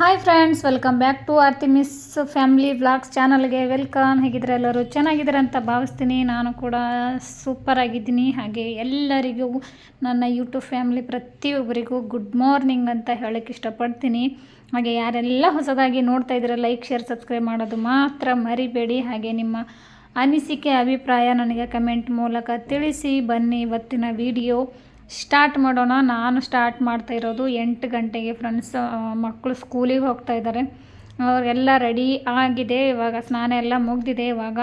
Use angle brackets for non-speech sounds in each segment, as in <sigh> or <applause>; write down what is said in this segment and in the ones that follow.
Hi friends welcome back to Aarti miss family vlogs ಚಾನಲ್ಗೆ welcome ಹೇಗಿದ್ರೆ ಎಲ್ಲರೂ ಚೆನ್ನಾಗಿದ್ದಾರೆ ಅಂತ ಭಾವಿಸ್ತೀನಿ. ನಾನು ಕೂಡ ಸೂಪರ್ ಆಗಿದ್ದೀನಿ. ಹಾಗೆ ಎಲ್ಲರಿಗೂ, ನನ್ನ ಯೂಟ್ಯೂಬ್ ಫ್ಯಾಮಿಲಿ ಪ್ರತಿಯೊಬ್ಬರಿಗೂ ಗುಡ್ ಮಾರ್ನಿಂಗ್ ಅಂತ ಹೇಳೋಕ್ಕೆ ಇಷ್ಟಪಡ್ತೀನಿ. ಹಾಗೆ ಯಾರೆಲ್ಲ ಹೊಸದಾಗಿ ನೋಡ್ತಾ ಇದ್ರೆ ಲೈಕ್ ಶೇರ್ ಸಬ್ಸ್ಕ್ರೈಬ್ ಮಾಡೋದು ಮಾತ್ರ ಮರಿಬೇಡಿ. ಹಾಗೆ ನಿಮ್ಮ ಅನಿಸಿಕೆ, ಅಭಿಪ್ರಾಯ ನನಗೆ ಕಮೆಂಟ್ ಮೂಲಕ ತಿಳಿಸಿ. ಬನ್ನಿ ಇವತ್ತಿನ ವಿಡಿಯೋ ಸ್ಟಾರ್ಟ್ ಮಾಡೋಣ. ನಾನು ಸ್ಟಾರ್ಟ್ ಮಾಡ್ತಾ ಇರೋದು ಎಂಟು ಗಂಟೆಗೆ ಫ್ರೆಂಡ್ಸ್ ಮಕ್ಕಳು ಸ್ಕೂಲಿಗೆ ಹೋಗ್ತಾ ಇದ್ದಾರೆ. ಅವರೆಲ್ಲ ರೆಡಿ ಆಗಿದೆ. ಇವಾಗ ಸ್ನಾನ ಎಲ್ಲ ಮುಗ್ದಿದೆ. ಇವಾಗ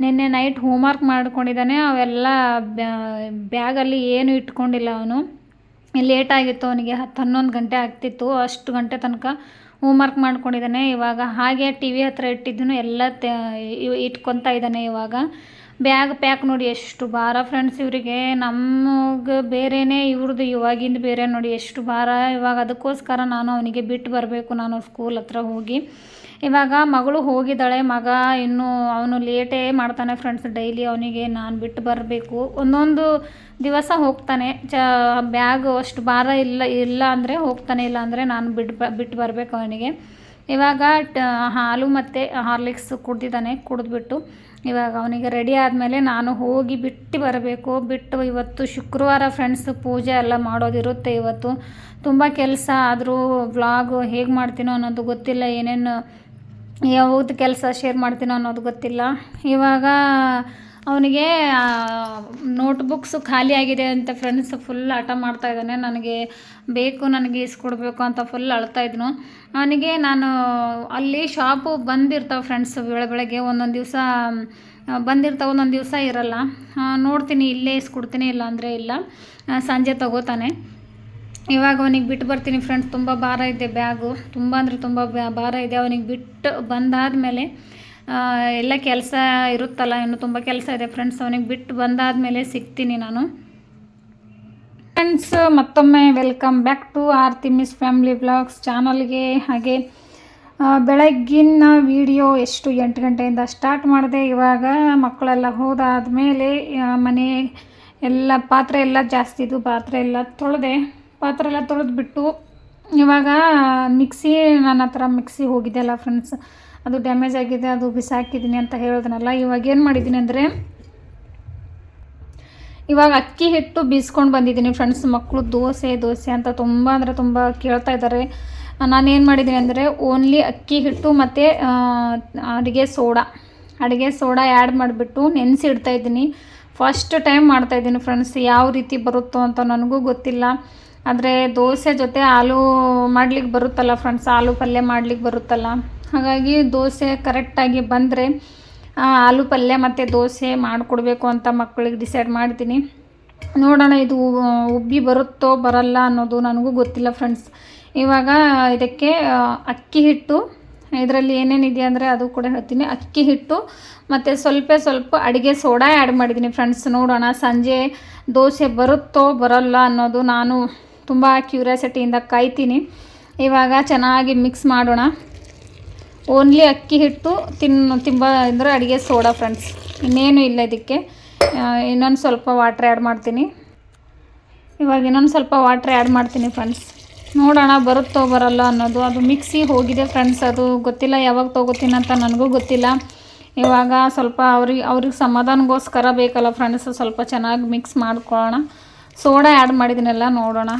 ನಿನ್ನೆ ನೈಟ್ ಹೋಮ್ವರ್ಕ್ ಮಾಡ್ಕೊಂಡಿದ್ದಾನೆ. ಅವೆಲ್ಲ ಬ್ಯಾಗಲ್ಲಿ ಏನು ಇಟ್ಕೊಂಡಿಲ್ಲ ಅವನು. ಲೇಟ್ ಆಗಿತ್ತು ಅವನಿಗೆ. ಹತ್ತು ಹನ್ನೊಂದು ಗಂಟೆ ಆಗ್ತಿತ್ತು. ಅಷ್ಟು ಗಂಟೆ ತನಕ ಹೋಮ್ವರ್ಕ್ ಮಾಡ್ಕೊಂಡಿದ್ದಾನೆ. ಇವಾಗ ಹಾಗೆ ಟಿ ವಿ ಹತ್ರ ಇಟ್ಟಿದ್ದನು ಎಲ್ಲ ತ ಇಟ್ಕೊತಾ ಇದ್ದಾನೆ ಇವಾಗ. ಬ್ಯಾಗ್ ಪ್ಯಾಕ್ ನೋಡಿ ಎಷ್ಟು ಭಾರ ಫ್ರೆಂಡ್ಸ್ ಇವರಿಗೆ. ನಮಗೆ ಬೇರೆನೇ ಇವ್ರದ್ದು ಇವಾಗಿಂದ ಬೇರೆ ನೋಡಿ ಎಷ್ಟು ಭಾರ. ಇವಾಗ ಅದಕ್ಕೋಸ್ಕರ ನಾನು ಅವನಿಗೆ ಬಿಟ್ಟು ಬರಬೇಕು ನಾನು ಸ್ಕೂಲ್ ಹತ್ರ ಹೋಗಿ. ಇವಾಗ ಮಗಳು ಹೋಗಿದ್ದಾಳೆ, ಮಗ ಇನ್ನೂ ಅವನು ಲೇಟೇ ಮಾಡ್ತಾನೆ ಫ್ರೆಂಡ್ಸ್ ಡೈಲಿ ಅವನಿಗೆ ನಾನು ಬಿಟ್ಟು ಬರಬೇಕು. ಒಂದೊಂದು ದಿವಸ ಹೋಗ್ತಾನೆ. ಚ, ಬ್ಯಾಗು ಅಷ್ಟು ಭಾರ ಇಲ್ಲ ಇಲ್ಲ ಅಂದರೆ ಹೋಗ್ತಾನೆ, ಇಲ್ಲ ಅಂದರೆ ನಾನು ಬಿಟ್ಟು ಬಿಟ್ಟು ಬರಬೇಕು ಅವನಿಗೆ. ಇವಾಗ ಹಾಲು ಮತ್ತು ಹಾರ್ಲಿಕ್ಸ್ ಕುಡ್ದಿದ್ದಾನೆ, ಕುಡಿದ್ಬಿಟ್ಟು. ಇವಾಗ ಅವನಿಗೆ ರೆಡಿ ಆದಮೇಲೆ ನಾನು ಹೋಗಿ ಬಿಟ್ಟು ಬರಬೇಕು. ಬಿಟ್ಟು ಇವತ್ತು ಶುಕ್ರವಾರ ಫ್ರೆಂಡ್ಸ್ ಪೂಜೆ ಎಲ್ಲ ಮಾಡೋದಿರುತ್ತೆ ಇವತ್ತು. ತುಂಬ ಕೆಲಸ ಆದರೂ ವ್ಲಾಗ್ ಹೇಗೆ ಮಾಡ್ತೀನೋ ಅನ್ನೋದು ಗೊತ್ತಿಲ್ಲ, ಏನೇನು, ಯಾವ್ದು ಕೆಲಸ ಶೇರ್ ಮಾಡ್ತೀನೋ ಅನ್ನೋದು ಗೊತ್ತಿಲ್ಲ. ಇವಾಗ ಅವನಿಗೆ ನೋಟ್ಬುಕ್ಸು ಖಾಲಿ ಆಗಿದೆ ಅಂತ ಫ್ರೆಂಡ್ಸ್ ಫುಲ್ ಹಠ ಮಾಡ್ತಾ ಇದ್ದಾನೆ. ನನಗೆ ಬೇಕು, ನನಗೆ ಇಸ್ಕೊಡ್ಬೇಕು ಅಂತ ಫುಲ್ ಅಳ್ತಾ ಇದ್ನು. ಅವನಿಗೆ ನಾನು ಅಲ್ಲಿ ಶಾಪು ಬಂದಿರ್ತಾವೆ ಫ್ರೆಂಡ್ಸ್ ಬೆಳೆ ಬೆಳಗ್ಗೆ, ಒಂದೊಂದು ದಿವಸ ಬಂದಿರ್ತಾವೆ, ಒಂದೊಂದು ದಿವಸ ಇರಲ್ಲ. ನೋಡ್ತೀನಿ, ಇಲ್ಲೇ ಇಸ್ಕೊಡ್ತೀನಿ ಇಲ್ಲ. ಅಂದರೆ ಇಲ್ಲ ಸಂಜೆ ತಗೋತಾನೆ. ಇವಾಗ ಅವನಿಗೆ ಬಿಟ್ಟು ಬರ್ತೀನಿ ಫ್ರೆಂಡ್ಸ್ ತುಂಬ ಭಾರ ಇದೆ ಬ್ಯಾಗು ತುಂಬ ಅಂದರೆ ತುಂಬ ಭಾರ ಇದೆ. ಅವನಿಗೆ ಬಿಟ್ಟು ಬಂದಾದಮೇಲೆ ಎಲ್ಲ ಕೆಲಸ ಇರುತ್ತಲ್ಲ, ಇನ್ನು ತುಂಬ ಕೆಲಸ ಇದೆ ಫ್ರೆಂಡ್ಸ್ ಅವನಿಗೆ ಬಿಟ್ಟು ಬಂದಾದಮೇಲೆ ಸಿಗ್ತೀನಿ ನಾನು. ಫ್ರೆಂಡ್ಸ್ ಮತ್ತೊಮ್ಮೆ welcome back to Aarti miss family blogs ಚಾನಲ್ಗೆ ಹಾಗೆ ಬೆಳಗ್ಗಿನ ವಿಡಿಯೋ ಎಷ್ಟು ಎಂಟು ಗಂಟೆಯಿಂದ ಸ್ಟಾರ್ಟ್ ಮಾಡಿದೆ. ಇವಾಗ ಮಕ್ಕಳೆಲ್ಲ ಹೋದಾದಮೇಲೆ ಮನೆ ಎಲ್ಲ ಪಾತ್ರೆ ಎಲ್ಲ ಜಾಸ್ತಿ ಇದು ಪಾತ್ರೆ ಎಲ್ಲ ತೊಳೆದೆ, ಪಾತ್ರೆ ಎಲ್ಲ ತೊಳೆದ್ಬಿಟ್ಟು ಇವಾಗ ಮಿಕ್ಸಿ, ನನ್ನ ಹತ್ರ ಮಿಕ್ಸಿ ಹೋಗಿದೆಯಲ್ಲ ಫ್ರೆಂಡ್ಸ್ ಅದು ಡ್ಯಾಮೇಜ್ ಆಗಿದೆ, ಅದು ಬಿಸಾಕಿದ್ದೀನಿ ಅಂತ ಹೇಳಿದ್ನಲ್ಲ, ಇವಾಗ ಏನು ಮಾಡಿದ್ದೀನಿ ಅಂದರೆ, ಇವಾಗ ಅಕ್ಕಿ ಹಿಟ್ಟು ಬೀಸ್ಕೊಂಡು ಬಂದಿದ್ದೀನಿ. ಫ್ರೆಂಡ್ಸ್ ಮಕ್ಕಳು ದೋಸೆ ದೋಸೆ ಅಂತ ತುಂಬ ಅಂದರೆ ತುಂಬ ಕೇಳ್ತಾ ಇದ್ದಾರೆ. ನಾನೇನು ಮಾಡಿದ್ದೀನಿ ಅಂದರೆ ಓನ್ಲಿ ಅಕ್ಕಿ ಹಿಟ್ಟು ಮತ್ತು ಅಡುಗೆ ಸೋಡಾ. ಅಡುಗೆ ಸೋಡಾ ಆ್ಯಡ್ ಮಾಡಿಬಿಟ್ಟು ನೆನೆಸಿ ಇಡ್ತಾಯಿದ್ದೀನಿ ಫಸ್ಟ್ ಟೈಮ್ ಮಾಡ್ತಾಯಿದ್ದೀನಿ ಫ್ರೆಂಡ್ಸ್, ಯಾವ ರೀತಿ ಬರುತ್ತೋ ಅಂತ ನನಗೂ ಗೊತ್ತಿಲ್ಲ. ಆದರೆ ದೋಸೆ ಜೊತೆ ಆಲೂ ಮಾಡ್ಲಿಕ್ಕೆ ಬರುತ್ತಲ್ಲ ಫ್ರೆಂಡ್ಸ್, ಆಲೂ ಪಲ್ಯ ಮಾಡ್ಲಿಕ್ಕೆ ಬರುತ್ತಲ್ಲ. ಹಾಗಾಗಿ ದೋಸೆ ಕರೆಕ್ಟಾಗಿ ಬಂದರೆ ಆಲೂ ಪಲ್ಯ ಮತ್ತು ದೋಸೆ ಮಾಡಿಕೊಡ್ಬೇಕು ಅಂತ ಮಕ್ಕಳಿಗೆ ಡಿಸೈಡ್ ಮಾಡ್ತೀನಿ. ನೋಡೋಣ ಇದು ಉಬ್ಬಿ ಬರುತ್ತೋ ಬರಲ್ಲ ಅನ್ನೋದು ನನಗೂ ಗೊತ್ತಿಲ್ಲ ಫ್ರೆಂಡ್ಸ್ ಇವಾಗ ಇದಕ್ಕೆ ಅಕ್ಕಿ ಹಿಟ್ಟು, ಇದರಲ್ಲಿ ಏನೇನಿದೆ ಅಂದರೆ ಅದು ಕೂಡ ಹೇಳ್ತೀನಿ. ಅಕ್ಕಿ ಹಿಟ್ಟು ಮತ್ತು ಸ್ವಲ್ಪ ಸ್ವಲ್ಪ ಅಡುಗೆ ಸೋಡಾ ಆ್ಯಡ್ ಮಾಡಿದ್ದೀನಿ ಫ್ರೆಂಡ್ಸ್ ನೋಡೋಣ, ಸಂಜೆ ದೋಸೆ ಬರುತ್ತೋ ಬರಲ್ಲ ಅನ್ನೋದು ನಾನು ತುಂಬ ಕ್ಯೂರಿಯಾಸಿಟಿಯಿಂದ ಕಾಯ್ತೀನಿ. ಇವಾಗ ಚೆನ್ನಾಗಿ ಮಿಕ್ಸ್ ಮಾಡೋಣ. ಓನ್ಲಿ ಅಕ್ಕಿ ಹಿಟ್ಟು ತಿನ್ನ ತಿಂಬ ಅಂದರೆ ಅಡುಗೆ ಸೋಡಾ ಫ್ರೆಂಡ್ಸ್. ಇನ್ನೇನು ಇಲ್ಲ ಇದಕ್ಕೆ. ಇನ್ನೊಂದು ಸ್ವಲ್ಪ ವಾಟ್ರ್ ಆ್ಯಡ್ ಮಾಡ್ತೀನಿ. ಇವಾಗ ಇನ್ನೊಂದು ಸ್ವಲ್ಪ ವಾಟ್ರ್ ಆ್ಯಡ್ ಮಾಡ್ತೀನಿ ಫ್ರೆಂಡ್ಸ್. ನೋಡೋಣ, ಬರುತ್ತೋ ಬರಲ್ಲ ಅನ್ನೋದು. ಅದು ಮಿಕ್ಸಿ ಹೋಗಿದೆ ಫ್ರೆಂಡ್ಸ್ ಅದು. ಗೊತ್ತಿಲ್ಲ ಯಾವಾಗ ತೊಗೋತೀನಿ ಅಂತ ನನಗೂ ಗೊತ್ತಿಲ್ಲ. ಇವಾಗ ಸ್ವಲ್ಪ ಅವ್ರಿಗೆ ಅವ್ರಿಗೆ ಸಮಾಧಾನಗೋಸ್ಕರ ಬೇಕಲ್ಲ ಫ್ರೆಂಡ್ಸ್, ಸ್ವಲ್ಪ ಚೆನ್ನಾಗಿ ಮಿಕ್ಸ್ ಮಾಡ್ಕೊಳ್ಳೋಣ. ಸೋಡಾ ಆ್ಯಡ್ ಮಾಡಿದ್ದೀನಲ್ಲ ನೋಡೋಣ.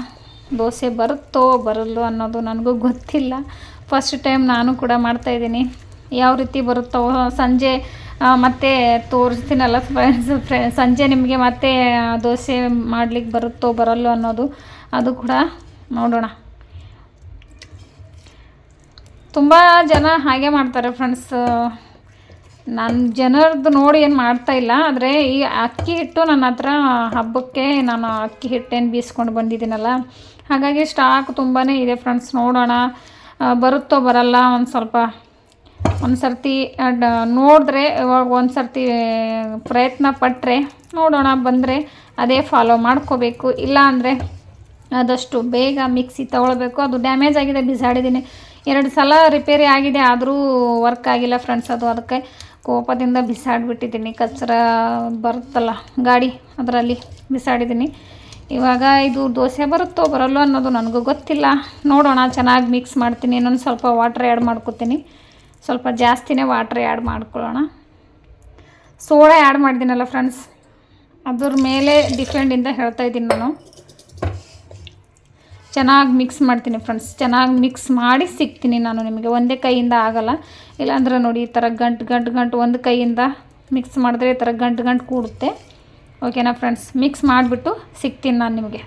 ದೋಸೆ ಬರುತ್ತೋ ಬರಲ್ಲೋ ಅನ್ನೋದು ನನಗೂ ಗೊತ್ತಿಲ್ಲ. ಫಸ್ಟ್ ಟೈಮ್ ನಾನು ಕೂಡ ಮಾಡ್ತಾಯಿದ್ದೀನಿ ಯಾವ ರೀತಿ ಬರುತ್ತೋ, ಸಂಜೆ ಮತ್ತೆ ತೋರಿಸ್ತೀನಲ್ಲ ಫ್ರೆಂಡ್ಸ್ ಫ್ರೆ ಸಂಜೆ ನಿಮಗೆ ಮತ್ತೆ ದೋಸೆ ಮಾಡ್ಲಿಕ್ಕೆ ಬರುತ್ತೋ, ಬರಲ್ಲೋ ಅನ್ನೋದು, ಅದು ಕೂಡ ನೋಡೋಣ. ತುಂಬ ಜನ ಹಾಗೆ ಮಾಡ್ತಾರೆ ಫ್ರೆಂಡ್ಸ್ ನಾನು ಜನರದ್ದು ನೋಡಿ ಏನು ಮಾಡ್ತಾಯಿಲ್ಲ ಆದರೆ ಈ ಅಕ್ಕಿ ಹಿಟ್ಟು ನನ್ನ ಹತ್ರ ಹಬ್ಬಕ್ಕೆ ನಾನು ಅಕ್ಕಿ ಹಿಟ್ಟೇನು ಬೀಸ್ಕೊಂಡು ಬಂದಿದ್ದೀನಲ್ಲ. ಹಾಗಾಗಿ ಸ್ಟಾಕ್ ತುಂಬಾ ಇದೆ ಫ್ರೆಂಡ್ಸ್ ನೋಡೋಣ. ಬರುತ್ತೋ ಬರಲ್ಲ, ಒಂದು ಸ್ವಲ್ಪ ಒಂದು ಸರ್ತಿ ನೋಡಿದ್ರೆ, ಇವಾಗ ಒಂದು ಸರ್ತಿ ಪ್ರಯತ್ನ ಪಟ್ಟರೆ ನೋಡೋಣ, ಬಂದರೆ ಅದೇ ಫಾಲೋ ಮಾಡ್ಕೋಬೇಕು. ಇಲ್ಲ ಅಂದರೆ ಆದಷ್ಟು ಬೇಗ ಮಿಕ್ಸಿ ತೊಗೊಳ್ಬೇಕು. ಅದು ಡ್ಯಾಮೇಜ್ ಆಗಿದೆ, ಬಿಸಾಡಿದ್ದೀನಿ. ಎರಡು ಸಲ ರಿಪೇರಿ ಆಗಿದೆ, ಆದರೂ ವರ್ಕ್ ಆಗಿಲ್ಲ ಫ್ರೆಂಡ್ಸ್ ಅದು ಅದಕ್ಕೆ ಕೋಪದಿಂದ ಬಿಸಾಡಿಬಿಟ್ಟಿದ್ದೀನಿ. ಕಚ್ರ ಬರುತ್ತಲ್ಲ ಗಾಡಿ, ಅದರಲ್ಲಿ ಬಿಸಾಡಿದ್ದೀನಿ. ಇವಾಗ ಇದು ದೋಸೆ ಬರುತ್ತೋ ಬರಲ್ಲೋ ಅನ್ನೋದು ನನಗೂ ಗೊತ್ತಿಲ್ಲ. ನೋಡೋಣ, ಚೆನ್ನಾಗಿ ಮಿಕ್ಸ್ ಮಾಡ್ತೀನಿ. ಇನ್ನೊಂದು ಸ್ವಲ್ಪ ವಾಟ್ರ್ ಆ್ಯಡ್ ಮಾಡ್ಕೊತೀನಿ. ಸ್ವಲ್ಪ ಜಾಸ್ತಿನೇ ವಾಟ್ರ್ ಆ್ಯಡ್ ಮಾಡ್ಕೊಳ್ಳೋಣ. ಸೋಡಾ ಆ್ಯಡ್ ಮಾಡಿದ್ದೀನಲ್ಲ ಫ್ರೆಂಡ್ಸ್ ಅದ್ರ ಮೇಲೆ ಡಿಫೆಂಡಿಂದ ಹೇಳ್ತಾ ಇದ್ದೀನಿ ನಾನು. ಚೆನ್ನಾಗಿ ಮಿಕ್ಸ್ ಮಾಡ್ತೀನಿ ಫ್ರೆಂಡ್ಸ್ ಚೆನ್ನಾಗಿ ಮಿಕ್ಸ್ ಮಾಡಿ ಸಿಗ್ತೀನಿ ನಾನು ನಿಮಗೆ. ಒಂದೇ ಕೈಯಿಂದ ಆಗೋಲ್ಲ. ಇಲ್ಲಾಂದ್ರೆ ನೋಡಿ ಈ ಥರ ಗಂಟು ಗಂಟು ಗಂಟು ಒಂದು ಕೈಯಿಂದ ಮಿಕ್ಸ್ ಮಾಡಿದ್ರೆ ಈ ಥರ ಗಂಟು ಗಂಟು ಕೂಡುತ್ತೆ. ಓಕೆನಾ ಫ್ರೆಂಡ್ಸ್? ಮಿಕ್ಸ್ ಮಾಡಿಬಿಟ್ಟು ಸಿಗ್ತೀನಿ ನಾನು ನಿಮಗೆ.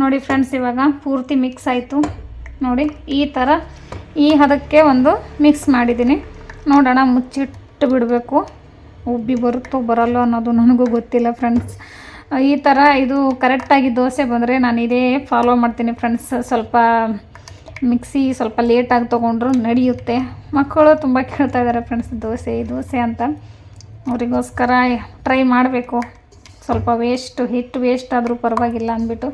ನೋಡಿ ಫ್ರೆಂಡ್ಸ್, ಇವಾಗ ಪೂರ್ತಿ ಮಿಕ್ಸ್ ಆಯಿತು. ನೋಡಿ, ಈ ಥರ ಈ ಹದಕ್ಕೆ ಒಂದು ಮಿಕ್ಸ್ ಮಾಡಿದ್ದೀನಿ. ನೋಡೋಣ, ಮುಚ್ಚಿಟ್ಟು ಬಿಡಬೇಕು. ಉಬ್ಬಿ ಬರುತ್ತೋ ಬರಲ್ಲೋ ಅನ್ನೋದು ನನಗೂ ಗೊತ್ತಿಲ್ಲ ಫ್ರೆಂಡ್ಸ್. ಈ ಥರ ಇದು ಕರೆಕ್ಟಾಗಿ ದೋಸೆ ಬಂದರೆ ನಾನು ಇದೇ ಫಾಲೋ ಮಾಡ್ತೀನಿ ಫ್ರೆಂಡ್ಸ್. ಸ್ವಲ್ಪ ಮಿಕ್ಸಿ ಸ್ವಲ್ಪ ಲೇಟಾಗಿ ತೊಗೊಂಡ್ರು ನಡೆಯುತ್ತೆ. ಮಕ್ಕಳು ತುಂಬ ಕೇಳ್ತಾ ಇದ್ದಾರೆ ಫ್ರೆಂಡ್ಸ್ ದೋಸೆ ದೋಸೆ ಅಂತ. ಅವರಿಗೋಸ್ಕರ ಟ್ರೈ ಮಾಡಬೇಕು. ಸ್ವಲ್ಪ ವೇಸ್ಟು ಹಿಟ್ಟು ವೇಸ್ಟ್ ಆದರೂ ಪರವಾಗಿಲ್ಲ ಅಂದ್ಬಿಟ್ಟು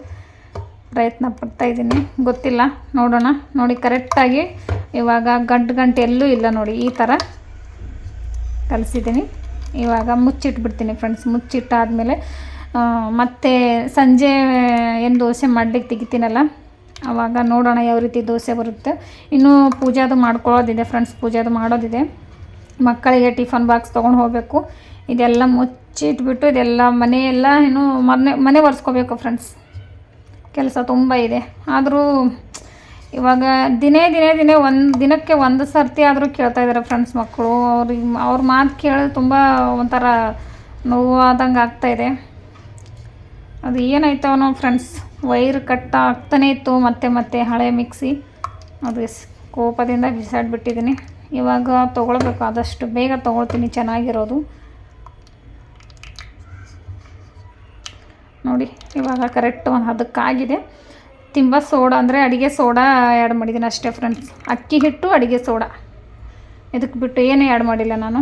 ಪ್ರಯತ್ನ ಪಡ್ತಾ ಇದ್ದೀನಿ. ಗೊತ್ತಿಲ್ಲ, ನೋಡೋಣ. ನೋಡಿ ಕರೆಕ್ಟಾಗಿ ಇವಾಗ ಗಂಟು ಗಂಟೆ ಎಲ್ಲೂ ಇಲ್ಲ ನೋಡಿ, ಈ ಥರ ಕಲಿಸಿದ್ದೀನಿ. ಇವಾಗ ಮುಚ್ಚಿಟ್ಬಿಡ್ತೀನಿ ಫ್ರೆಂಡ್ಸ್ ಮುಚ್ಚಿಟ್ಟಾದಮೇಲೆ ಮತ್ತೆ ಸಂಜೆ ಏನು ದೋಸೆ ಮಾಡಲಿಕ್ಕೆ ತೆಗಿತೀನಲ್ಲ ಆವಾಗ ನೋಡೋಣ ಯಾವ ರೀತಿ ದೋಸೆ ಬರುತ್ತೆ. ಇನ್ನೂ ಪೂಜಾದು ಮಾಡ್ಕೊಳ್ಳೋದಿದೆ ಫ್ರೆಂಡ್ಸ್ ಪೂಜಾದು ಮಾಡೋದಿದೆ. ಮಕ್ಕಳಿಗೆ ಟಿಫನ್ ಬಾಕ್ಸ್ ತೊಗೊಂಡು ಹೋಗಬೇಕು. ಇದೆಲ್ಲ ಮುಚ್ಚಿಟ್ಬಿಟ್ಟು ಇದೆಲ್ಲ ಮನೆಯೆಲ್ಲ ಇನ್ನೂ ಮನೆ ಮನೆ ಒರೆಸ್ಕೋಬೇಕು ಫ್ರೆಂಡ್ಸ್ ಕೆಲಸ ತುಂಬ ಇದೆ. ಆದರೂ ಇವಾಗ ದಿನೇ ದಿನೇ ದಿನೇ ಒಂದು, ದಿನಕ್ಕೆ ಒಂದು ಸರ್ತಿ ಆದರೂ ಕೇಳ್ತಾ ಇದ್ದಾರೆ ಫ್ರೆಂಡ್ಸ್ ಮಕ್ಕಳು. ಅವ್ರಿಗೆ, ಅವ್ರ ಮಾತು ಕೇಳೋದು ತುಂಬ ಒಂಥರ ನೋವಾದಂಗೆ ಆಗ್ತಾಯಿದೆ ಅದು ಏನಾಯ್ತವನೋ ಫ್ರೆಂಡ್ಸ್ ವೈರ್ ಕಟ್ ಆಗ್ತಾನೆ ಇತ್ತು, ಮತ್ತೆ ಮತ್ತೆ ಹಳೆ ಮಿಕ್ಸಿ ಅದು ಕೋಪದಿಂದ ಬಿಸಾಡ್ಬಿಟ್ಟಿದ್ದೀನಿ. ಇವಾಗ ತೊಗೊಳ್ಬೇಕು, ಆದಷ್ಟು ಬೇಗ ತೊಗೊಳ್ತೀನಿ, ಚೆನ್ನಾಗಿರೋದು. ನೋಡಿ, ಇವಾಗ ಕರೆಕ್ಟ್ ಒಂದು ಅದಕ್ಕಾಗಿದೆ ತಿಂಬ ಸೋಡಾ ಅಂದರೆ ಅಡುಗೆ ಸೋಡಾ ಆ್ಯಡ್ ಮಾಡಿದ್ದೀನಿ ಅಷ್ಟೇ ಫ್ರೆಂಡ್ಸ್ ಅಕ್ಕಿ ಹಿಟ್ಟು, ಅಡುಗೆ ಸೋಡಾ. ಇದಕ್ಕೆ ಬಿಟ್ಟು ಏನೂ ಆ್ಯಡ್ ಮಾಡಿಲ್ಲ ನಾನು.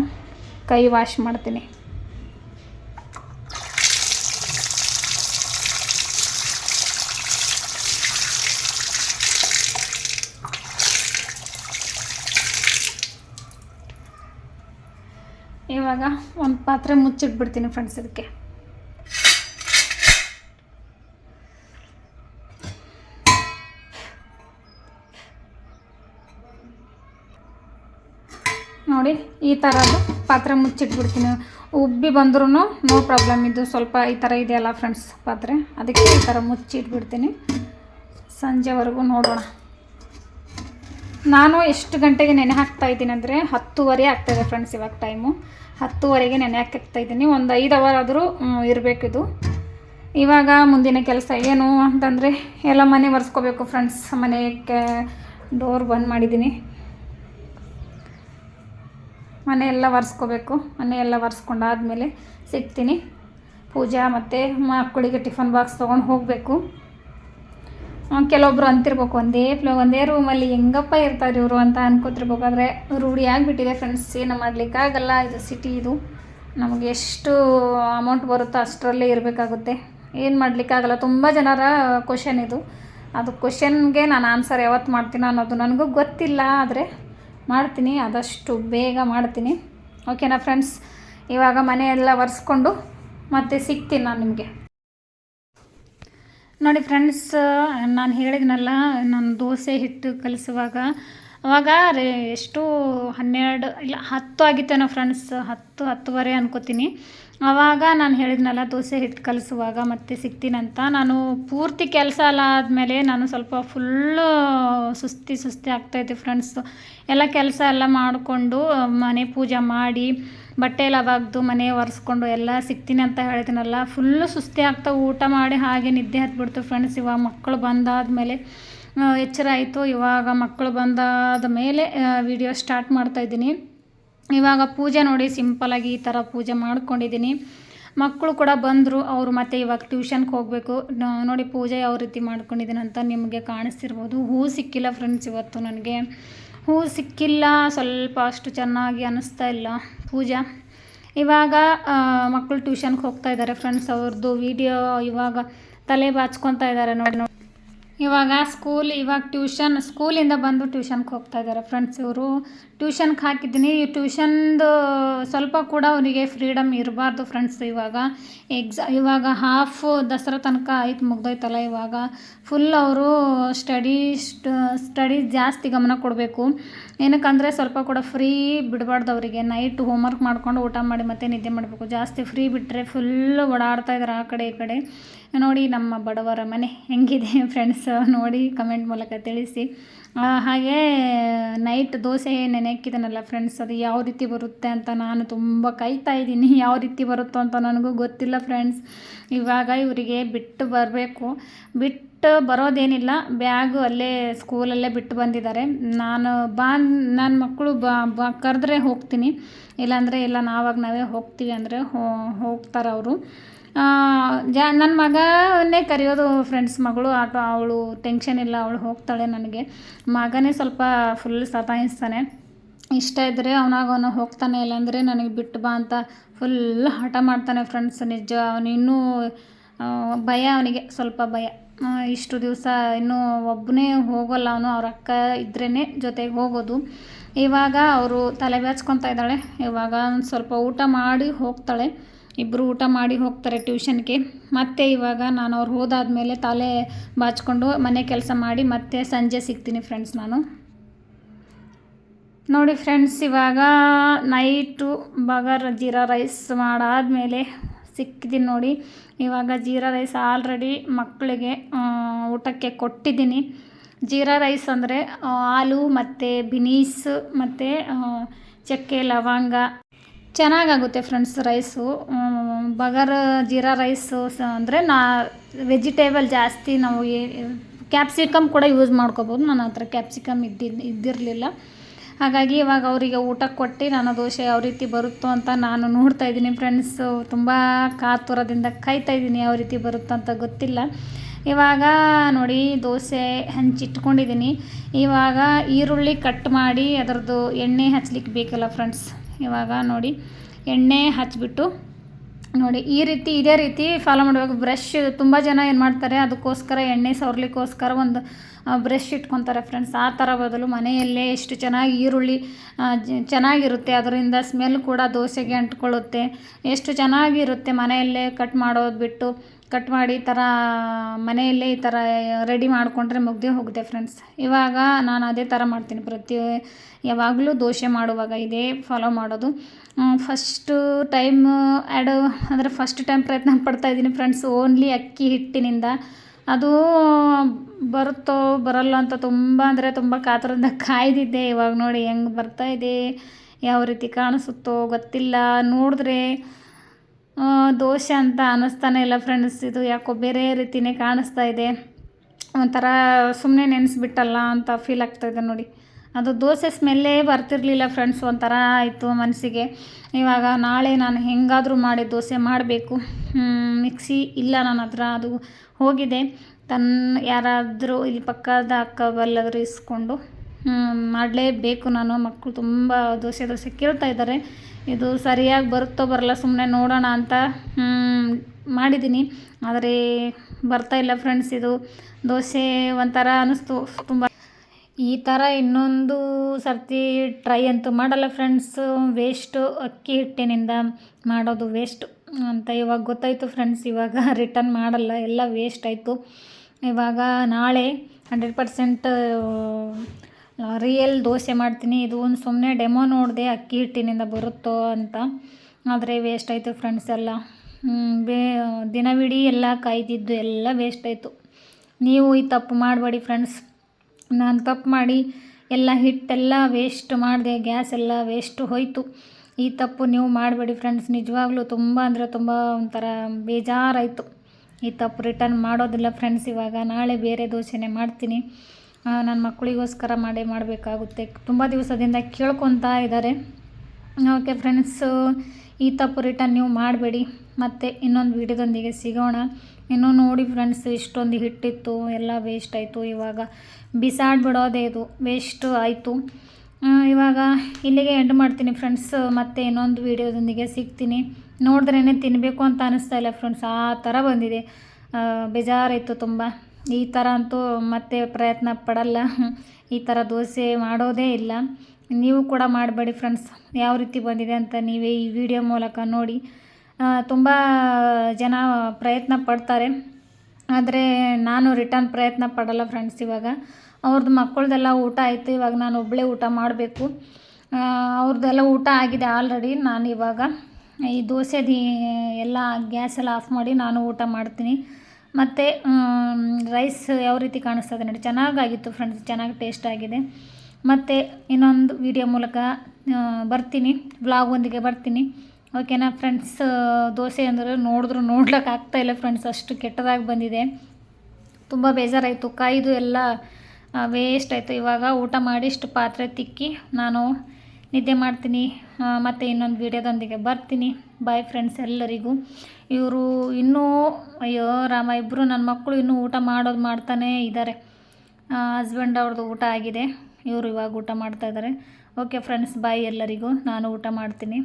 ಕೈ ವಾಶ್ ಮಾಡ್ತೀನಿ. ಇವಾಗ ಒಂದು ಪಾತ್ರೆ ಮುಚ್ಚಿಟ್ಬಿಡ್ತೀನಿ ಫ್ರೆಂಡ್ಸ್ ಇದಕ್ಕೆ ನೋಡಿ, ಈ ಥರದ್ದು ಪಾತ್ರೆ ಮುಚ್ಚಿಟ್ಬಿಡ್ತೀನಿ. ಉಬ್ಬಿ ಬಂದ್ರೂ ನೋ ಪ್ರಾಬ್ಲಮ್ ಇದು ಸ್ವಲ್ಪ ಈ ಥರ ಇದೆಯಲ್ಲ ಫ್ರೆಂಡ್ಸ್ ಪಾತ್ರೆ, ಅದಕ್ಕೆ ಈ ಥರ ಮುಚ್ಚಿಟ್ಬಿಡ್ತೀನಿ. ಸಂಜೆವರೆಗೂ ನೋಡೋಣ. ನಾನು ಎಷ್ಟು ಗಂಟೆಗೆ ನೆನೆ ಹಾಕ್ತಾ ಇದ್ದೀನಿ ಅಂದರೆ ಹತ್ತುವರೆ ಆಗ್ತಾಯಿದೆ ಫ್ರೆಂಡ್ಸ್ ಇವಾಗ ಟೈಮು ಹತ್ತುವರೆಗೆ ನೆನೆ ಹಾಕ್ತಾ ಇದ್ದೀನಿ. ಒಂದು ಐದು ಅವರ್ ಆದರೂ ಇರಬೇಕಿದು ಇವಾಗ ಮುಂದಿನ ಕೆಲಸ ಏನು ಅಂತಂದರೆ, ಎಲ್ಲ ಮನೆ ಒರೆಸ್ಕೋಬೇಕು ಫ್ರೆಂಡ್ಸ್ ಮನೆಗೆ ಡೋರ್ ಬಂದ್ ಮಾಡಿದ್ದೀನಿ. ಮನೆ ಎಲ್ಲ ಒರೆಸ್ಕೋಬೇಕು. ಮನೆ ಎಲ್ಲ ಒರೆಸ್ಕೊಂಡಾದ್ಮೇಲೆ ಸಿಗ್ತೀನಿ. ಪೂಜಾ ಮತ್ತು ಮಕ್ಕಳಿಗೆ ಟಿಫನ್ ಬಾಕ್ಸ್ ತೊಗೊಂಡು ಹೋಗಬೇಕು. ಕೆಲವೊಬ್ರು ಅಂತಿರ್ಬೇಕು. ಒಂದೇ ಫ್ಲೋ ಒಂದೇ ರೂಮಲ್ಲಿ ಹೆಂಗಪ್ಪ ಇರ್ತಾರೆ ಇವರು ಅಂತ ಅನ್ಕೋತಿರ್ಬೇಕು. ಆದರೆ ರೂಢಿ ಆಗಿಬಿಟ್ಟಿದೆ ಫ್ರೆಂಡ್ಸ್ ಏನು ಮಾಡಲಿಕ್ಕಾಗಲ್ಲ ಇದು ಸಿಟಿ ಇದು ನಮಗೆ ಎಷ್ಟು ಅಮೌಂಟ್ ಬರುತ್ತೋ ಅಷ್ಟರಲ್ಲೇ ಇರಬೇಕಾಗುತ್ತೆ. ಏನು ಮಾಡಲಿಕ್ಕಾಗಲ್ಲ ತುಂಬ ಜನರ ಕ್ವಶನ್ ಇದು. ಅದು ಕ್ವಶನ್ಗೆ ನಾನು ಆನ್ಸರ್ ಯಾವತ್ತು ಮಾಡ್ತೀನೋ ಅನ್ನೋದು ನನಗೂ ಗೊತ್ತಿಲ್ಲ, ಆದರೆ ಮಾಡ್ತೀನಿ. ಆದಷ್ಟು ಬೇಗ ಮಾಡ್ತೀನಿ. ಓಕೆನಾ ಫ್ರೆಂಡ್ಸ್ ಇವಾಗ ಮನೆಯೆಲ್ಲ ಒರೆಸ್ಕೊಂಡು ಮತ್ತೆ ಸಿಗ್ತೀನಿ ನಾನು ನಿಮಗೆ. ನೋಡಿ ಫ್ರೆಂಡ್ಸ್ ನಾನು ಹೇಳಿದ್ನಲ್ಲ, ನಾನು ದೋಸೆ ಹಿಟ್ಟು ಕಲಿಸುವಾಗ, ಅವಾಗ ರೇ, ಎಷ್ಟು ಹನ್ನೆರಡು, ಇಲ್ಲ ಹತ್ತು ಆಗಿತ್ತೇನೋ ಫ್ರೆಂಡ್ಸ್ ಹತ್ತು, ಹತ್ತುವರೆ ಅನ್ಕೋತೀನಿ. ಆವಾಗ ನಾನು ಹೇಳಿದ್ನಲ್ಲ, ದೋಸೆ ಹಿಟ್ಟು ಕಲಿಸುವಾಗ ಮತ್ತೆ ಸಿಗ್ತೀನಂತ ನಾನು ಪೂರ್ತಿ ಕೆಲಸ ಎಲ್ಲ ಆದಮೇಲೆ ನಾನು ಸ್ವಲ್ಪ ಫುಲ್ಲು ಸುಸ್ತಿ ಸುಸ್ತಿ ಆಗ್ತಾಯಿದ್ದೆ ಫ್ರೆಂಡ್ಸು ಎಲ್ಲ ಕೆಲಸ ಎಲ್ಲ ಮಾಡಿಕೊಂಡು ಮನೆ ಪೂಜೆ ಮಾಡಿ ಬಟ್ಟೆ ಎಲ್ಲ ಒಗ್ದು ಮನೆ ಒರೆಸ್ಕೊಂಡು ಎಲ್ಲ ಸಿಗ್ತೀನಿ ಅಂತ ಹೇಳ್ತೀನಲ್ಲ ಫುಲ್ಲು ಸುಸ್ತಿ ಆಗ್ತಾ ಊಟ ಮಾಡಿ ಹಾಗೆ ನಿದ್ದೆ ಹತ್ಬಿಡ್ತು ಫ್ರೆಂಡ್ಸ್ ಇವಾಗ ಮಕ್ಕಳು ಬಂದಾದ ಮೇಲೆ ಎಚ್ಚರ ಆಯಿತು. ಇವಾಗ ಮಕ್ಕಳು ಬಂದಾದ ಮೇಲೆ ವಿಡಿಯೋ ಸ್ಟಾರ್ಟ್ ಮಾಡ್ತಾಯಿದ್ದೀನಿ ಇವಾಗ ಪೂಜೆ ನೋಡಿ ಸಿಂಪಲಾಗಿ ಈ ಥರ ಪೂಜೆ ಮಾಡ್ಕೊಂಡಿದ್ದೀನಿ. ಮಕ್ಕಳು ಕೂಡ ಬಂದರು, ಅವರು ಮತ್ತೆ ಇವಾಗ ಟ್ಯೂಷನ್ಗೆ ಹೋಗಬೇಕು. ನೋಡಿ ಪೂಜೆ ಯಾವ ರೀತಿ ಮಾಡ್ಕೊಂಡಿದ್ದೀನಿ ಅಂತ ನಿಮಗೆ ಕಾಣಿಸ್ತಿರ್ಬೋದು. ಹೂ ಸಿಕ್ಕಿಲ್ಲ ಫ್ರೆಂಡ್ಸ್ ಇವತ್ತು ನನಗೆ. ಹೂ ಸಿಕ್ಕಿಲ್ಲ, ಸ್ವಲ್ಪ ಅಷ್ಟು ಚೆನ್ನಾಗಿ ಅನ್ನಿಸ್ತಾ ಇಲ್ಲ. ಪೂಜಾ. ಇವಾಗ ಮಕ್ಕಳು ಟ್ಯೂಷನ್ಗೆ ಹೋಗ್ತಾ ಇದ್ದಾರೆ ಫ್ರೆಂಡ್ಸ್ ಅವ್ರದ್ದು ವಿಡಿಯೋ ಇವಾಗ ತಲೆ ಬಾಚ್ಕೊತಾ ಇದ್ದಾರೆ ನೋಡಿ ನೋಡಿ. ಇವಾಗ ಸ್ಕೂಲ್, ಇವಾಗ ಟ್ಯೂಷನ್, ಸ್ಕೂಲಿಂದ ಬಂದು ಟ್ಯೂಷನ್ಗೆ ಹೋಗ್ತಾ ಇದ್ದಾರೆ ಫ್ರೆಂಡ್ಸ್ ಇವರು. ಟ್ಯೂಷನ್ಗೆ ಹಾಕಿದ್ದೀನಿ. ಈ ಟ್ಯೂಷನ್ದು ಸ್ವಲ್ಪ ಕೂಡ ಅವರಿಗೆ ಫ್ರೀಡಮ್ ಇರಬಾರ್ದು ಫ್ರೆಂಡ್ಸ್. ಇವಾಗ ಎಕ್ಸಾ, ಇವಾಗ ಹಾಫ್ ದಸರಾ ತನಕ ಆಯ್ತು ಮುಗ್ದೋಯ್ತಲ್ಲ ಇವಾಗ. ಫುಲ್ ಅವರು ಸ್ಟಡಿ ಸ್ಟಡಿ ಜಾಸ್ತಿ ಗಮನ ಕೊಡಬೇಕು. ಏನಕ್ಕಂದರೆ ಸ್ವಲ್ಪ ಕೂಡ ಫ್ರೀ ಬಿಡಬಾರ್ದು ಅವರಿಗೆ. ನೈಟ್ ಹೋಮ್ವರ್ಕ್ ಮಾಡ್ಕೊಂಡು ಊಟ ಮಾಡಿ ಮತ್ತೆ ನಿದ್ದೆ ಮಾಡಬೇಕು. ಜಾಸ್ತಿ ಫ್ರೀ ಬಿಟ್ಟರೆ ಫುಲ್ ಓಡಾಡ್ತಾ ಇದ್ದಾರೆ ಆ ಕಡೆ ಈ ಕಡೆ. ನೋಡಿ ನಮ್ಮ ಬಡವರ ಮನೆ ಹೆಂಗಿದೆ <laughs> ಫ್ರೆಂಡ್ಸ್. ನೋಡಿ ಕಮೆಂಟ್ ಮೂಲಕ ತಿಳಿಸಿ. ಹಾಗೆ ನೈಟ್ ದೋಸೆ ನೆನೆಕ್ಕಿದ್ದಾನಲ್ಲ ಫ್ರೆಂಡ್ಸ್ ಅದು ಯಾವ ರೀತಿ ಬರುತ್ತೆ ಅಂತ ನಾನು ತುಂಬ ಕಾಯ್ತಾ ಇದ್ದೀನಿ. <laughs> ಯಾವ ರೀತಿ ಬರುತ್ತೋ ಅಂತ ನನಗೂ ಗೊತ್ತಿಲ್ಲ ಫ್ರೆಂಡ್ಸ್ ಇವಾಗ ಇವರಿಗೆ ಬಿಟ್ಟು ಬರಬೇಕು. ಬಿಟ್ಟು ಬರೋದೇನಿಲ್ಲ. ಬ್ಯಾಗು ಅಲ್ಲೇ ಸ್ಕೂಲಲ್ಲೇ ಬಿಟ್ಟು ಬಂದಿದ್ದಾರೆ. ನಾನು ಬಾ ನನ್ನ ಮಕ್ಕಳು ಬಾ ಕರೆದ್ರೆ ಹೋಗ್ತೀನಿ. ಇಲ್ಲಾಂದರೆ ಇಲ್ಲ, ನಾವಾಗ ನಾವೇ ಹೋಗ್ತೀವಿ ಅಂದರೆ ಹೋಗ್ತಾರೆ ಅವರು ಜಾ ನನ್ನ ಮಗನೇ ಕರೆಯೋದು ಫ್ರೆಂಡ್ಸ್ ಮಗಳು, ಆಟೋ ಅವಳು ಟೆನ್ಷನ್ ಇಲ್ಲ, ಅವಳು ಹೋಗ್ತಾಳೆ ನನಗೆ. ಮಗನೇ ಸ್ವಲ್ಪ ಫುಲ್ ಸತಾಯಿಸ್ತಾನೆ. ಇಷ್ಟ ಇದ್ದರೆ ಅವನಾಗ ಅವನು ಹೋಗ್ತಾನೆ, ಇಲ್ಲಾಂದರೆ ನನಗೆ ಬಿಟ್ಟು ಬಾ ಅಂತ ಫುಲ್ ಹಠ ಮಾಡ್ತಾನೆ ಫ್ರೆಂಡ್ಸ್ ನಿಜ. ಅವನು ಇನ್ನೂ ಭಯ ಅವನಿಗೆ, ಸ್ವಲ್ಪ ಭಯ. ಇಷ್ಟು ದಿವಸ ಇನ್ನೂ ಒಬ್ಬನೇ ಹೋಗೋಲ್ಲ ಅವನು, ಅವ್ರ ಅಕ್ಕ ಇದ್ರೇ ಜೊತೆಗೆ ಹೋಗೋದು. ಇವಾಗ ಅವರು ತಲೆ ಬಾಚ್ಕೊತಾ ಇದ್ದಾಳೆ. ಇವಾಗ ಒಂದು ಸ್ವಲ್ಪ ಊಟ ಮಾಡಿ ಹೋಗ್ತಾಳೆ. ಇಬ್ಬರು ಊಟ ಮಾಡಿ ಹೋಗ್ತಾರೆ ಟ್ಯೂಷನ್ಗೆ. ಮತ್ತೆ ಇವಾಗ ನಾನು ಅವ್ರು ಹೋದಾದ್ಮೇಲೆ ತಲೆ ಬಾಚ್ಕೊಂಡು ಮನೆ ಕೆಲಸ ಮಾಡಿ ಮತ್ತೆ ಸಂಜೆ ಸಿಗ್ತೀನಿ ಫ್ರೆಂಡ್ಸ್ ನಾನು. ನೋಡಿ ಫ್ರೆಂಡ್ಸ್ ಇವಾಗ ನೈಟು ಬಗರ್ ಜೀರಾ ರೈಸ್ ಮಾಡಾದ್ಮೇಲೆ ಸಿಕ್ಕಿದ್ದೀನಿ ನೋಡಿ. ಇವಾಗ ಜೀರಾ ರೈಸ್ ಆಲ್ರೆಡಿ ಮಕ್ಕಳಿಗೆ ಊಟಕ್ಕೆ ಕೊಟ್ಟಿದ್ದೀನಿ ಜೀರಾ ರೈಸ್ ಅಂದರೆ ಹಾಲು ಮತ್ತು ಬಿನೀಸ್ ಮತ್ತು ಚಕ್ಕೆ, ಲವಂಗ ಚೆನ್ನಾಗಾಗುತ್ತೆ ಫ್ರೆಂಡ್ಸ್ ರೈಸು ಬಗರ್ ಜೀರಾ ರೈಸು ಸ ಅಂದರೆ ನಾ ವೆಜಿಟೇಬಲ್ ಜಾಸ್ತಿ ನಾವು ಕ್ಯಾಪ್ಸಿಕಮ್ ಕೂಡ ಯೂಸ್ ಮಾಡ್ಕೋಬೋದು. ನನ್ನ ಹತ್ರ ಕ್ಯಾಪ್ಸಿಕಮ್ ಇದ್ದಿದ್ದು ಇದ್ದಿರಲಿಲ್ಲ. ಹಾಗಾಗಿ ಇವಾಗ ಅವರಿಗೆ ಊಟ ಕೊಟ್ಟು ನಾನು ದೋಸೆ ಯಾವ ರೀತಿ ಬರುತ್ತೋ ಅಂತ ನಾನು ನೋಡ್ತಾ ಇದ್ದೀನಿ ಫ್ರೆಂಡ್ಸು ತುಂಬ ಕಾತುರದಿಂದ ಕಾಯ್ತಾ ಇದ್ದೀನಿ ಯಾವ ರೀತಿ ಬರುತ್ತೋ ಅಂತ ಗೊತ್ತಿಲ್ಲ. ಇವಾಗ ನೋಡಿ ದೋಸೆ ಹಂಚಿಟ್ಕೊಂಡಿದ್ದೀನಿ. ಇವಾಗ ಈರುಳ್ಳಿ ಕಟ್ ಮಾಡಿ ಅದರದ್ದು ಎಣ್ಣೆ ಹಚ್ಲಿಕ್ಕೆ ಬೇಕಲ್ಲ ಫ್ರೆಂಡ್ಸ್ ಇವಾಗ ನೋಡಿ ಎಣ್ಣೆ ಹಚ್ಚಿಬಿಟ್ಟು ನೋಡಿ ಈ ರೀತಿ ಇದೇ ರೀತಿ ಫಾಲೋ ಮಾಡಬೇಕು ಬ್ರಷ್ ತುಂಬ ಜನ ಏನು ಮಾಡ್ತಾರೆ, ಅದಕ್ಕೋಸ್ಕರ ಎಣ್ಣೆ ಸವರ್ಲಿಕ್ಕೋಸ್ಕರ ಒಂದು ಬ್ರಷ್ ಇಟ್ಕೊತಾರೆ ಫ್ರೆಂಡ್ಸ್ ಆ ಥರ ಬದಲು ಮನೆಯಲ್ಲೇ ಎಷ್ಟು ಚೆನ್ನಾಗಿ ಈರುಳ್ಳಿ ಚೆನ್ನಾಗಿರುತ್ತೆ, ಅದರಿಂದ ಸ್ಮೆಲ್ ಕೂಡ ದೋಸೆಗೆ ಅಂಟ್ಕೊಳ್ಳುತ್ತೆ. ಎಷ್ಟು ಚೆನ್ನಾಗಿರುತ್ತೆ ಮನೆಯಲ್ಲೇ ಕಟ್ ಮಾಡೋದು ಬಿಟ್ಟು. ಕಟ್ ಮಾಡಿ ಈ ಥರ ಮನೆಯಲ್ಲೇ ಈ ಥರ ರೆಡಿ ಮಾಡಿಕೊಂಡ್ರೆ ಮುಗಿದೇ ಹೋಗುತ್ತೆ ಫ್ರೆಂಡ್ಸ್. ಇವಾಗ ನಾನು ಅದೇ ಥರ ಮಾಡ್ತೀನಿ. ಪ್ರತಿ ಯಾವಾಗಲೂ ದೋಸೆ ಮಾಡುವಾಗ ಇದೇ ಫಾಲೋ ಮಾಡೋದು. ಫಸ್ಟು ಟೈಮ್ ಆ್ಯಡ್ ಅಂದರೆ ಫಸ್ಟ್ ಟೈಮ್ ಪ್ರಯತ್ನ ಪಡ್ತಾ ಇದ್ದೀನಿ ಫ್ರೆಂಡ್ಸ್. ಓನ್ಲಿ ಅಕ್ಕಿ ಹಿಟ್ಟಿನಿಂದ. ಅದು ಬರುತ್ತೋ ಬರಲ್ಲ ಅಂತ ತುಂಬ ಅಂದರೆ ತುಂಬ ಕಾತರದಿಂದ ಕಾಯ್ದಿದ್ದೆ. ಇವಾಗ ನೋಡಿ ಹೆಂಗೆ ಬರ್ತಾ ಇದೆ. ಯಾವ ರೀತಿ ಕಾಣಿಸುತ್ತೋ ಗೊತ್ತಿಲ್ಲ. ನೋಡಿದ್ರೆ ದೋಸೆ ಅಂತ ಅನ್ನಿಸ್ತಾನೆ ಇಲ್ಲ ಫ್ರೆಂಡ್ಸ್ ಇದು ಯಾಕೋ ಬೇರೆ ರೀತಿಯೇ ಕಾಣಿಸ್ತಾ ಇದೆ. ಒಂಥರ ಸುಮ್ಮನೆ ನೆನೆಸ್ಬಿಟ್ಟಲ್ಲ ಅಂತ ಫೀಲ್ ಆಗ್ತಾಯಿದೆ ನೋಡಿ. ಅದು ದೋಸೆ ಸ್ಮೆಲ್ಲೇ ಬರ್ತಿರಲಿಲ್ಲ ಫ್ರೆಂಡ್ಸ್ ಒಂಥರ ಆಯಿತು ಮನಸ್ಸಿಗೆ. ಇವಾಗ ನಾಳೆ ನಾನು ಹೆಂಗಾದರೂ ಮಾಡಿ ದೋಸೆ ಮಾಡಬೇಕು. ಮಿಕ್ಸಿ ಇಲ್ಲ ನನ್ನ ಹತ್ರ, ಅದು ಹೋಗಿದೆ. ತನ್ನ ಯಾರಾದರೂ ಇಲ್ಲಿ ಪಕ್ಕದ ಅಕ್ಕ ಬಲ್ಲಾದರೂ ಇಸ್ಕೊಂಡು ಮಾಡಲೇಬೇಕು ನಾನು. ಮಕ್ಕಳು ತುಂಬ ದೋಸೆ ದೋಸೆ ಕೇಳ್ತಾ ಇದ್ದಾರೆ. ಇದು ಸರಿಯಾಗಿ ಬರುತ್ತೋ ಬರಲ್ಲ ಸುಮ್ಮನೆ ನೋಡೋಣ ಅಂತ ಮಾಡಿದ್ದೀನಿ. ಆದರೆ ಬರ್ತಾ ಇಲ್ಲ ಫ್ರೆಂಡ್ಸ್ ಇದು ದೋಸೆ ಒಂಥರ ಅನ್ನಿಸ್ತು ತುಂಬ. ಈ ಥರ ಇನ್ನೊಂದು ಸರ್ತಿ ಟ್ರೈ ಅಂತೂ ಮಾಡಲ್ಲ ಫ್ರೆಂಡ್ಸು ವೇಸ್ಟು ಅಕ್ಕಿ ಹಿಟ್ಟಿನಿಂದ ಮಾಡೋದು ವೇಸ್ಟು ಅಂತ ಇವಾಗ ಗೊತ್ತಾಯಿತು ಫ್ರೆಂಡ್ಸ್ ಇವಾಗ ರಿಟರ್ನ್ ಮಾಡಲ್ಲ, ಎಲ್ಲ ವೇಸ್ಟ್ ಆಯಿತು. ಇವಾಗ ನಾಳೆ ಹಂಡ್ರೆಡ್ ಪರ್ಸೆಂಟ್ ರಿಯಲ್ ದೋಸೆ ಮಾಡ್ತೀನಿ. ಇದು ಒಂದು ಸುಮ್ಮನೆ ಡೆಮೋ ನೋಡಿದೆ ಅಕ್ಕಿ ಹಿಟ್ಟಿನಿಂದ ಬರುತ್ತೋ ಅಂತ. ಆದರೆ ವೇಸ್ಟ್ ಆಯಿತು ಫ್ರೆಂಡ್ಸ್ ಎಲ್ಲ. ಬೇ, ದಿನವಿಡೀ ಎಲ್ಲ ಕಾಯ್ದಿದ್ದು ಎಲ್ಲ ವೇಸ್ಟ್ ಆಯಿತು. ನೀವು ಈ ತಪ್ಪು ಮಾಡಬೇಡಿ ಫ್ರೆಂಡ್ಸ್ ನಾನು ತಪ್ಪು ಮಾಡಿ ಎಲ್ಲ ಹಿಟ್ಟೆಲ್ಲ ವೇಸ್ಟ್ ಮಾಡಿದೆ ಗ್ಯಾಸ್ ಎಲ್ಲ ವೇಸ್ಟ್ ಹೋಯಿತು. ಈ ತಪ್ಪು ನೀವು ಮಾಡಬೇಡಿ ಫ್ರೆಂಡ್ಸ್ ನಿಜವಾಗ್ಲೂ ತುಂಬ ಅಂದರೆ ತುಂಬ ಒಂಥರ ಬೇಜಾರಾಯಿತು. ಈ ತಪ್ಪು ರಿಟರ್ನ್ ಮಾಡೋದಿಲ್ಲ ಫ್ರೆಂಡ್ಸ್ ಇವಾಗ. ನಾಳೆ ಬೇರೆ ದೋಸೆನೇ ಮಾಡ್ತೀನಿ. ನನ್ನ ಮಕ್ಕಳಿಗೋಸ್ಕರ ಮಾಡೇ ಮಾಡಬೇಕಾಗುತ್ತೆ. ತುಂಬ ದಿವಸದಿಂದ ಕೇಳ್ಕೊತಾ ಇದ್ದಾರೆ. ಓಕೆ ಫ್ರೆಂಡ್ಸು, ಈ ತಪ್ಪು ರಿಟರ್ನ್ ನೀವು ಮಾಡಬೇಡಿ. ಮತ್ತು ಇನ್ನೊಂದು ವಿಡಿಯೋದೊಂದಿಗೆ ಸಿಗೋಣ. ಇನ್ನೂ ನೋಡಿ ಫ್ರೆಂಡ್ಸ್, ಇಷ್ಟೊಂದು ಹಿಟ್ಟಿತ್ತು, ಎಲ್ಲ ವೇಸ್ಟ್ ಆಯಿತು. ಇವಾಗ ಬಿಸಾಡ್ಬಿಡೋದೇ ಇದು ವೇಸ್ಟ್ ಆಯಿತು. ಇವಾಗ ಇಲ್ಲಿಗೆ ಎಂಡ್ ಮಾಡ್ತೀನಿ ಫ್ರೆಂಡ್ಸ್. ಮತ್ತು ಇನ್ನೊಂದು ವೀಡಿಯೋದೊಂದಿಗೆ ಸಿಗ್ತೀನಿ. ನೋಡಿದ್ರೇ ತಿನ್ನಬೇಕು ಅಂತ ಅನ್ನಿಸ್ತಾ ಇಲ್ಲ ಫ್ರೆಂಡ್ಸ್. ಆ ಥರ ಬಂದಿದೆ. ಬೇಜಾರಾಯಿತು ತುಂಬ. ಈ ಥರ ಅಂತೂ ಮತ್ತೆ ಪ್ರಯತ್ನ ಪಡಲ್ಲ. ಈ ಥರ ದೋಸೆ ಮಾಡೋದೇ ಇಲ್ಲ. ನೀವು ಕೂಡ ಮಾಡಬೇಡಿ ಫ್ರೆಂಡ್ಸ್ ಯಾವ ರೀತಿ ಬಂದಿದೆ ಅಂತ ನೀವೇ ಈ ವಿಡಿಯೋ ಮೂಲಕ ನೋಡಿ. ತುಂಬ ಜನ ಪ್ರಯತ್ನ ಪಡ್ತಾರೆ. ಆದರೆ ನಾನು ರಿಟರ್ನ್ ಪ್ರಯತ್ನ ಪಡಲ್ಲ ಫ್ರೆಂಡ್ಸ್ ಇವಾಗ. ಅವ್ರದ್ದು ಮಕ್ಕಳದೆಲ್ಲ ಊಟ ಆಯಿತು. ಇವಾಗ ನಾನು ಒಬ್ಬಳೇ ಊಟ ಮಾಡಬೇಕು. ಅವ್ರದ್ದೆಲ್ಲ ಊಟ ಆಗಿದೆ ಆಲ್ರೆಡಿ ನಾನು ಇವಾಗ ಈ ದೋಸೆದು ಎಲ್ಲ ಗ್ಯಾಸ್ ಎಲ್ಲ ಆಫ್ ಮಾಡಿ ನಾನು ಊಟ ಮಾಡ್ತೀನಿ. ಮತ್ತು ರೈಸ್ ಯಾವ ರೀತಿ ಕಾಣಿಸ್ತದೆ ನೋಡಿ. ಚೆನ್ನಾಗಾಗಿತ್ತು ಫ್ರೆಂಡ್ಸ್ ಚೆನ್ನಾಗಿ ಟೇಸ್ಟ್ ಆಗಿದೆ. ಮತ್ತು ಇನ್ನೊಂದು ವಿಡಿಯೋ ಮೂಲಕ ಬರ್ತೀನಿ. ಬ್ಲಾಗ್ ಒಂದಿಗೆ ಬರ್ತೀನಿ. ಓಕೆನಾ ಫ್ರೆಂಡ್ಸ್ ದೋಸೆ ಅಂದರೆ ನೋಡಿದ್ರು ನೋಡ್ಲಿಕ್ಕೆ ಆಗ್ತಾಯಿಲ್ಲ ಫ್ರೆಂಡ್ಸ್ ಅಷ್ಟು ಕೆಟ್ಟದಾಗಿ ಬಂದಿದೆ. ತುಂಬ ಬೇಜಾರಾಯಿತು. ಕಾಯ್ದು ಎಲ್ಲ ವೇಸ್ಟ್ ಆಯಿತು. ಇವಾಗ ಊಟ ಮಾಡಿ ಇಷ್ಟು ಪಾತ್ರೆ ತಿಕ್ಕಿ ನಾನು ನಿದ್ದೆ ಮಾಡ್ತೀನಿ. ಮತ್ತು ಇನ್ನೊಂದು ವೀಡಿಯೋದೊಂದಿಗೆ ಬರ್ತೀನಿ. ಬಾಯ್ ಫ್ರೆಂಡ್ಸ್ ಎಲ್ಲರಿಗೂ. ಇವರು ಇನ್ನೂ, ಅಯ್ಯೋ ರಾಮ ಇಬ್ಬರು ನನ್ನ ಮಕ್ಕಳು ಇನ್ನೂ ಊಟ ಮಾಡೋದು ಮಾಡ್ತಾನೇ ಇದ್ದಾರೆ ಹಸ್ಬೆಂಡ್ ಅವ್ರದ್ದು ಊಟ ಆಗಿದೆ. ಇವರು ಇವಾಗ ಊಟ ಮಾಡ್ತಾ ಇದ್ದಾರೆ ಓಕೆ ಫ್ರೆಂಡ್ಸ್ ಬಾಯ್ ಎಲ್ಲರಿಗೂ. ನಾನು ಊಟ ಮಾಡ್ತೀನಿ.